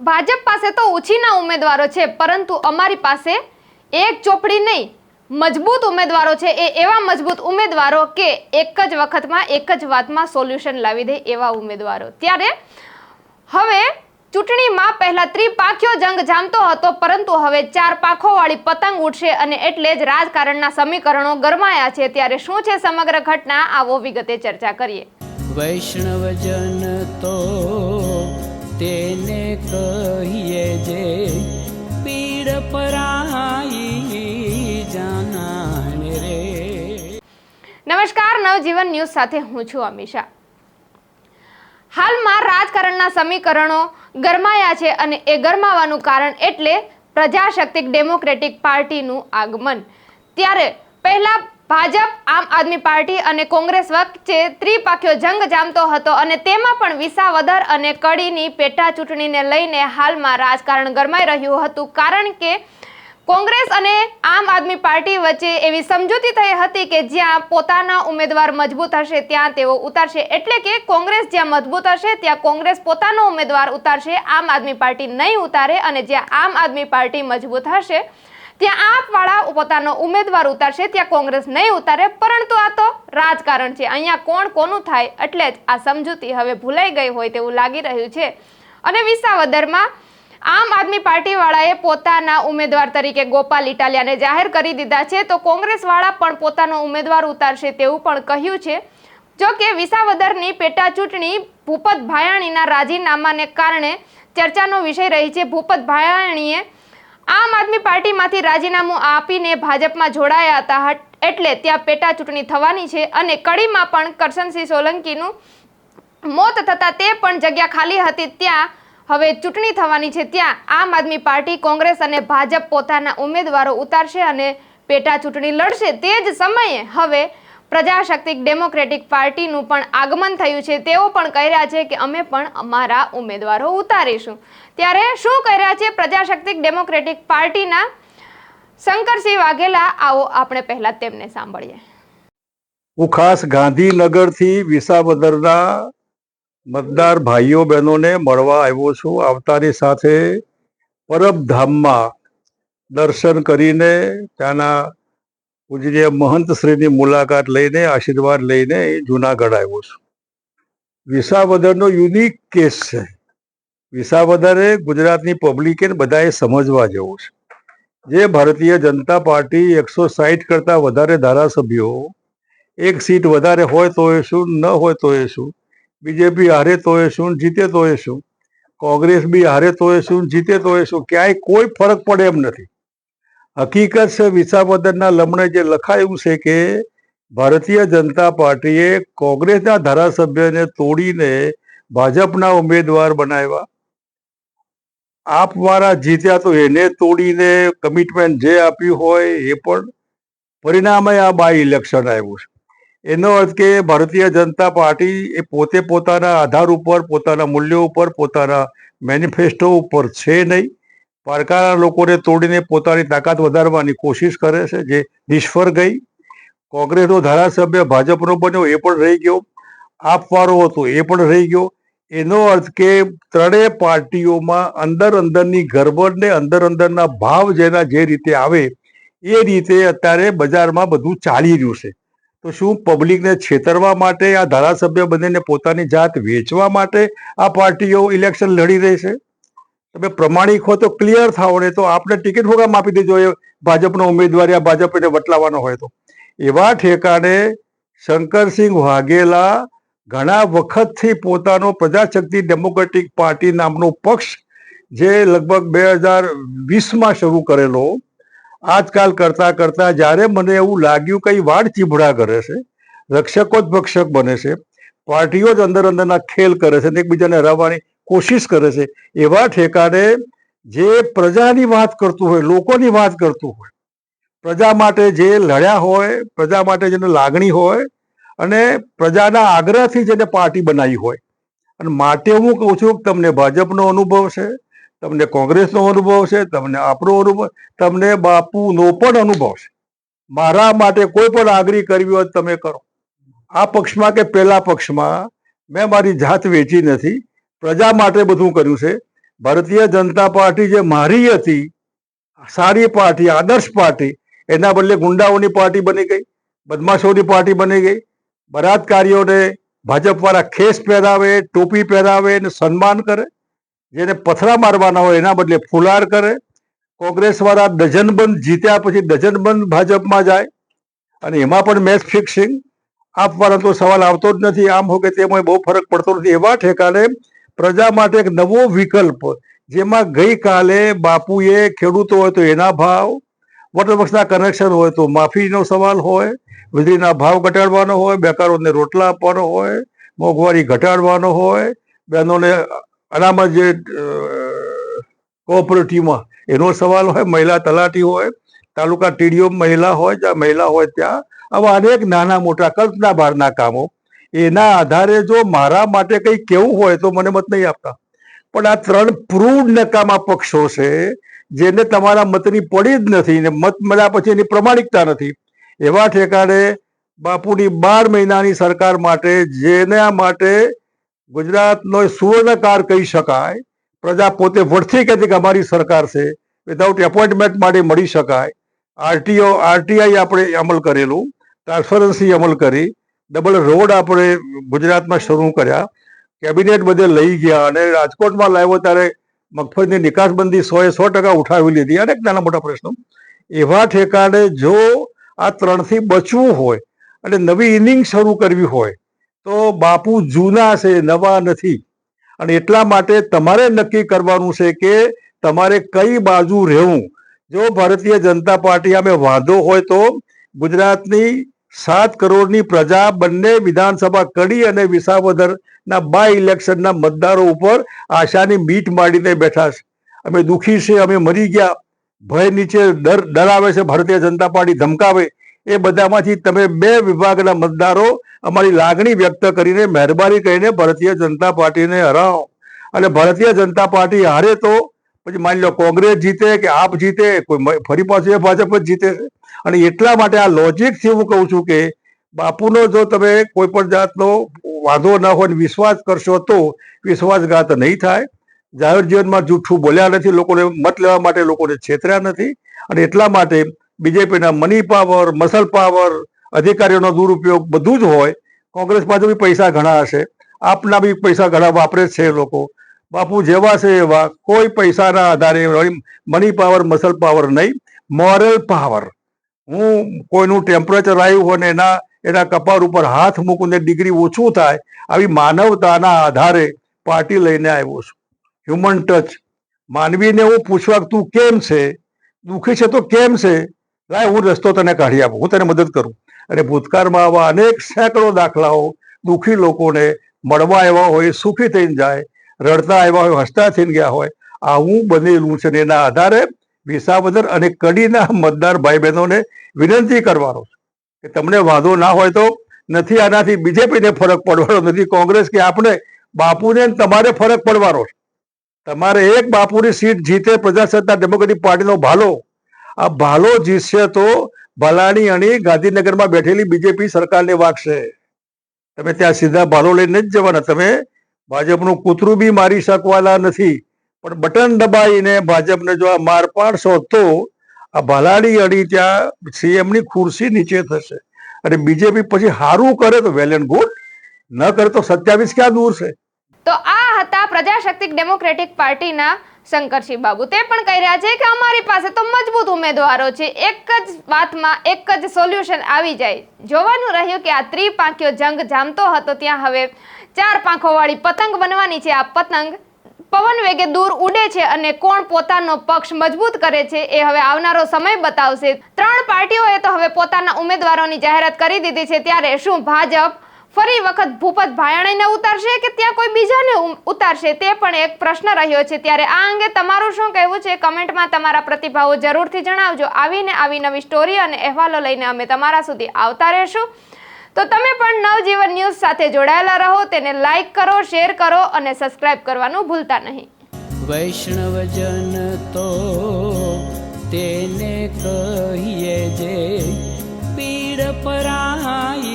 ભાજપ પાસે તો ઓછીના ઉમેદવારો છે, પરંતુ અમારી પાસે એક ચોપડી નહીં, મજબૂત ઉમેદવારો છે. એ એવા મજબૂત ઉમેદવારો કે એક જ વખતમાં એક જ વાતમાં સોલ્યુશન લાવી દે એવા ઉમેદવારો. ત્યારે હવે ચૂંટણીમાં પહેલા ત્રિપાખ્યો જંગ જામતો હતો, પરંતુ હવે ચાર પાંખોવાળી પતંગ ઉઠશે અને એટલે જ રાજકારણના સમીકરણો ગરમાયા છે. ત્યારે શું છે સમગ્ર ઘટના? આવો વિગતે ચર્ચા કરીએ. વૈષ્ણવજન તો તેને કહીએ જે પીડ પરાઈ જાનાને રે. નમસ્કાર, નવજીવન ન્યૂઝ સાથે હું છું અમીષા. હાલમાં રાજકારણના સમીકરણો ગરમાયા છે અને એ ગરમાવાનું કારણ એટલે પ્રજાશક્તિક ડેમોક્રેટિક પાર્ટીનું આગમન. ત્યારે પહેલા ભાજપ, આમ આદમી પાર્ટી અને કોંગ્રેસ વચ્ચે ત્રિપાખ્યો જંગ જામતો હતો અને તેમાં પણ વિસાવદર અને કડીની પેટા ચૂંટણીને લઈને હાલમાં રાજકારણ ગરમાઈ રહ્યું હતું. કારણ કે કોંગ્રેસ અને આમ આદમી પાર્ટી વચ્ચે એવી સમજૂતી થઈ હતી કે જ્યાં પોતાના ઉમેદવાર મજબૂત હશે, ત્યાં તેઓ ઉતારશે. એટલે કે કોંગ્રેસ જ્યાં મજબૂત હશે, ત્યાં કોંગ્રેસ પોતાનો ઉમેદવાર ઉતારશે. આમ આદમી પાર્ટી નહીં ઉતારે અને જ્યાં આમ આદમી પાર્ટી મજબૂત હશે ત્યાં આપવાળા પોતાનો ઉમેદવાર ઉતારશે, ત્યાં કોંગ્રેસ નહીં ઉતારે, પરંતુ આ તો રાજકારણ છે. અહીંયા કોણ કોનું થાય એટલે જ આ સમજૂતી હવે ભૂલાઈ ગઈ હોય તેવું લાગી રહ્યું છે. અને વિસાવદરમાં આમ આદમી પાર્ટીવાળાએ પોતાના ઉમેદવાર તરીકે ગોપાલ ઇટાલિયાને જાહેર કરી દીધા છે. તો કોંગ્રેસવાળા પણ પોતાનો ઉમેદવાર ઉતારશે તેવું પણ કહ્યું છે. જો કે વિસાવદરની પેટા ચૂંટણી ભૂપત ભાયાણીના રાજીનામાને કારણે ચર્ચાનો વિષય રહી છે. ભૂપત ભાયાણીએ આમ આદમી પાર્ટીમાંથી રાજીનામું આપીને ભાજપમાં જોડાયા હતા એટલે ત્યાં પેટા ચૂંટણી થવાની છે અને કડીમાં પણ કરશનસિંહ સોલંકીનું મોત થતાં તે પણ જગ્યા ખાલી હતી, ત્યાં હવે ચૂંટણી થવાની છે, ત્યાં આમ આદમી પાર્ટી, કોંગ્રેસ અને ભાજપ પોતાના ઉમેદવારો ઉતારશે અને પેટા ચૂંટણી લડશે. તે જ સમયે હવે પ્રજાશક્તિક ડેમોક્રેટિક પાર્ટીનું પણ આગમન થયું છે. તેઓ પણ કહી રહ્યા છે કે અમે પણ અમારા ઉમેદવારો ઉતારીશું. ત્યારે શું કહી રહ્યા છે પ્રજાશક્તિક ડેમોક્રેટિક પાર્ટીના? શંકરસિંહ વાઘેલા, આવો આપણે પહેલા તેમને સાંભળીએ. હું ખાસ ગાંધીનગરથી વિસાવદરના મતદાર ભાઈઓ બહેનોને મળવા આવ્યો છું. આવતાની સાથે પરબધામમાં દર્શન કરીને ત્યાંના પૂજનીય મહંત શ્રીની મુલાકાત લઈને, આશીર્વાદ લઈને એ જુનાગઢ આવ્યો છું. વિસાવદરનો યુનિક કેસ છે. વિસાવદરે ગુજરાતની પબ્લિકે બધાએ સમજવા જેવો છે. જે ભારતીય જનતા પાર્ટી એકસો સાહીઠ કરતાં વધારે ધારાસભ્યો, એક સીટ વધારે હોય તો એ શું, ન હોય તો એ શું, બીજેપી હારે તો એ શું, જીતે તો એ શું, કોંગ્રેસ બી હારે તો એ શું, જીતે તો એ શું, ક્યાંય કોઈ ફરક પડે એમ નથી. હકીકત છે વિસાવદરના લમણે જે લખાયું છે કે ભારતીય જનતા પાર્ટીએ કોંગ્રેસના ધારાસભ્યને તોડીને ભાજપના ઉમેદવાર બનાવ્યા. આપવાળા જીત્યા તો એને તોડીને કમિટમેન્ટ જે આપ્યું હોય એ પણ પરિણામે આ બાય ઇલેક્શન આવ્યું છે. એનો અર્થ કે ભારતીય જનતા પાર્ટી એ પોતે પોતાના આધાર ઉપર, પોતાના મૂલ્યો ઉપર, પોતાના મેનિફેસ્ટો ઉપર છે નહીં. પારકાના લોકોને તોડીને પોતાની તાકાત વધારવાની કોશિશ કરે છે, જે નિષ્ફળ ગઈ. કોંગ્રેસનો ધારાસભ્ય ભાજપનો બન્યો, એ પણ રહી ગયો. આપવાળો હતો, એ પણ રહી ગયો. એનો અર્થ કે ત્રણેય પાર્ટીઓમાં અંદર અંદરની ગરબડને અંદર અંદરના ભાવ જેના જે રીતે આવે, એ રીતે અત્યારે બજારમાં બધું ચાલી રહ્યું છે. તો શું પબ્લિકને છેતરવા માટે આ ધારાસભ્ય બનીને પોતાની જાત વેચવા માટે આ પાર્ટીઓ ઇલેક્શન લડી રહી છે? તમે પ્રમાણિક હો તો ક્લિયર થાવ ને તો આપણે ટિકિટ ફોગામ આપી દેજો. એ ભાજપનો ઉમેદવાર યા ભાજપને વટલાવાનો હોય તો. એવા ઠેકાણે શંકરસિંહ વાઘેલા ઘણા વખતથી પોતાનો પ્રજાશક્તિ ડેમોક્રેટિક પાર્ટી નામનો પક્ષ જે લગભગ બે હજાર વીસમાં શરૂ કરેલો, આજકાલ કરતા કરતા જ્યારે મને એવું લાગ્યું કઈ વાડ ચીભડા કરે છે, રક્ષકો જ ભક્ષક બને છે, પાર્ટીઓ જ અંદર અંદરના ખેલ કરે છે અને એકબીજાને હરાવવાની કોશિશ કરે છે. એવા ઠેકાણે જે પ્રજાની વાત કરતું હોય, લોકોની વાત કરતું હોય, પ્રજા માટે જે લડ્યા હોય, પ્રજા માટે જેને લાગણી હોય અને પ્રજાના આગ્રહથી જેને પાર્ટી બનાવી હોય. અને માટે હું કહું છું કે તમને ભાજપનો અનુભવ છે, તમને કોંગ્રેસનો અનુભવ છે, તમને આપણો અનુભવ, તમને બાપુનો પણ અનુભવ છે. મારા માટે કોઈ પણ આગરી કરવી હોય તમે કરો. આ પક્ષમાં કે પેલા પક્ષમાં મેં મારી જાત વેચી નથી પ્રજા માટે બધું કર્યું છે. ભારતીય જનતા પાર્ટી જે મારી હતી, સારી પાર્ટી, આદર્શ પાર્ટી, એના બદલે ગુંડાઓની પાર્ટી બની ગઈ, બદમાશોની પાર્ટી બની ગઈ. બળાત્કારીઓને ભાજપવાળા ખેસ પહેરાવે, ટોપી પહેરાવે અને સન્માન કરે, જેને પથરા મારવાના હોય એના બદલે ફુલાર કરે. કોંગ્રેસવાળા ડઝનબંધ જીત્યા પછી ડઝનબંધ ભાજપમાં જાય. અને એમાં પણ મેચ ફિક્સિંગ. આપવાનો તો સવાલ આવતો જ નથી. આમ હો કે તેમાં બહુ ફરક પડતો નથી. એવા ઠેકાણે પ્રજા માટે એક નવો વિકલ્પ, જેમાં ગઈકાલે બાપુએ ખેડૂતો હોય તો એના ભાવ, વોટર કનેક્શન હોય તો માફીનો સવાલ હોય, વીજળીના ભાવ ઘટાડવાનો હોય, બેકારોને રોટલા આપવાનો હોય, મોંઘવારી ઘટાડવાનો હોય, બહેનોને અનામત જે કોઓપરેટિવમાં એનો સવાલ હોય, મહિલા તલાટી હોય, તાલુકા ટીડીઓ મહિલા હોય, જ્યાં મહિલા હોય ત્યાં, આવા અનેક નાના મોટા કલ્પના બહારના કામો એના આધારે જો મારા માટે કંઈ કેવું હોય તો મને મત નહીં આપતા. પણ આ ત્રણ પ્રૂઢ નકામા પક્ષો છે, જેને તમારા મતની પડી જ નથી ને મત મળ્યા પછી એની પ્રમાણિકતા નથી. એવા ઠેકાણે બાપુની બાર મહિનાની સરકાર માટે, જેના માટે ગુજરાતનો સુવર્ણકાર કહી શકાય, પ્રજા પોતે વડથી કહેતી કે અમારી સરકાર છે વિધાઉટ એપોઇન્ટમેન્ટ માટે મળી શકાય. આરટીઓ આરટીઆઈ આપણે અમલ કરેલું ટ્રાન્સફરન્સી અમલ કરી ડબલ રોડ આપણે ગુજરાતમાં શરૂ કર્યા. કેબિનેટ બધે લઈ ગયા અને રાજકોટમાં લાવ્યો ત્યારે મગફળીની નિકાસબંધી સો એ સો ટકા ઉઠાવી લીધી. અનેક નાના મોટા પ્રશ્નો. એવા ઠેકાણે જો આ ત્રણથી બચવું હોય અને નવી ઇનિંગ શરૂ કરવી હોય, તો બાપુ જૂના છે, નવા નથી. અને એટલા માટે તમારે નક્કી કરવાનું છે કે તમારે કઈ બાજુ રહેવું. જો ભારતીય જનતા પાર્ટી અમે વાંધો હોય તો ગુજરાતની સાત કરોડની પ્રજા બંને વિધાનસભા કડી અને વિસાવદરના બાય ઇલેક્શનના મતદારો ઉપર આશાની મીટ માંડીને બેઠા છે. અમે દુઃખી છે અમે મરી ગયા. ભય નીચે ડર ડરાવે છે, ભારતીય જનતા પાર્ટી ધમકાવે. એ બધામાંથી તમે બે વિભાગના મતદારો અમારી લાગણી વ્યક્ત કરીને મહેરબાની કરીને ભારતીય જનતા પાર્ટીને હરાવો. અને ભારતીય જનતા પાર્ટી હારે તો પછી માની લો કોંગ્રેસ જીતે કે આપ જીતે, કોઈ ફરી પાછું એ ભાજપ જ જીતે. અને એટલા માટે આ લોજિકથી હું કહું છું કે બાપુનો જો તમે કોઈ પણ જાતનો વાંધો ના હોય વિશ્વાસ કરશો તો વિશ્વાસઘાત નહીં થાય. જાહેર જીવનમાં જૂઠું બોલ્યા નથી, લોકોને મત લેવા માટે લોકોને છેતર્યા નથી. અને એટલા માટે બીજેપીના મની પાવર મસલ પાવર અધિકારીઓનો દુરુપયોગ બધું જ હોય. કોંગ્રેસ પાસે બી પૈસા ઘણા હશે. આપના બી પૈસા ઘણા વાપરે છે લોકો. બાપુ, જેવા છે એવા. કોઈ પૈસાના આધારે મની પાવર મસલ પાવર નહીં મોરલ પાવર હું કોઈનું ટેમ્પરેચર આવ્યું હોય ને એના એના કપાળ ઉપર હાથ મૂકું ને ડિગ્રી ઓછું થાય, આવી માનવતાના આધારે પાર્ટી લઈને આવ્યો છું. હ્યુમન ટચ માનવીને હું પૂછવા તું કેમ છે? દુઃખી છે તો કેમ છે? લાય, હું રસ્તો તને કાઢી આપું, હું તને મદદ કરું. અને ભૂતકાળમાં આવા અનેક સેંકડો દાખલાઓ દુઃખી લોકોને મળવા એવા હોય, સુખી થઈને જાય રડતા આવ્યા હોય, હસતા થઈને ગયા હોય, આવું બનેલું છે ને એના આધારે વિસાવદર અને કડીના મતદાર ભાઈ બહેનોને વિનંતી કરવાનો છે કે તમને વાંધો ના હોય તો નથી આનાથી બીજેપીને ફરક પડવાનો, નથી કોંગ્રેસ કે આપણે, બાપુને તમારે ફરક પડવાનો છે. તમારે એક બાપુની સીટ જીતે પ્રજાસત્તા ડેમોક્રેટિક પાર્ટીનો ભાલો. આ ભાલો જીતશે તો ભલાણી અણી ગાંધીનગરમાં બેઠેલી બીજેપી સરકારને વાગશે. તમે ત્યાં સીધા ભાલો લઈને જ જવાના. તમે ભાજપનું કૂતરું બી મારી શકવાના નથી. પણ બટન દબાઈને ભાજપને જો આ માર પાડશો તો આ ભલાડી અડી ત્યાં સીએમની ખુરશી નીચે થશે. અને બીજેપી પછી હારું કરે તો વેલ એન્ડ ગુડ, ન કરે તો સત્યાવીસ ક્યાં દૂર છે? તો આ હતા પ્રજાશક્તિક ડેમોક્રેટિક પાર્ટીના શંકરસિંહ બાબુ. તે પણ કહી રહ્યા છે કે અમારી પાસે તો મજબૂત ઉમેદવારો છે. એક જ વાતમાં એક જ સોલ્યુશન આવી જાય. જોવાનું રહ્યું કે આ ત્રિપાંખ્યો જંગ જામતો હતો, ત્યાં હવે ચાર પાંખોવાળી પતંગ બનવાની છે. આ પતંગ પવન વેગે દૂર ઉડે છે અને કોણ પોતાનો પક્ષ મજબૂત કરે છે એ હવે આવનારો સમય બતાવશે. ત્રણ પાર્ટીઓએ તો હવે પોતાના ઉમેદવારોની જાહેરાત કરી દીધી છે. ત્યારે શું ભાજપ ફરી વખત ભૂપત ભાયાણીને ઉતારશે કે ત્યાં કોઈ બીજાને ઉતારશે? તે પણ એક પ્રશ્ન રહ્યો છે. ત્યારે આ અંગે તમારું શું કહેવું છે? કમેન્ટમાં તમારા પ્રતિભાવો જરૂરથી જણાવજો. આવીને આવી નવી સ્ટોરી અને અહેવાલો લઈને અમે તમારા સુધી આવતા રહેશું. તો તમે પણ નવજીવન ન્યૂઝ સાથે જોડાયેલા રહો, તેને લાઈક કરો, શેર કરો અને સબસ્ક્રાઇબ કરવાનું ભૂલતા નહીં. વૈષ્ણવજન તો તેને કહીએ જે પીડ પરાઈ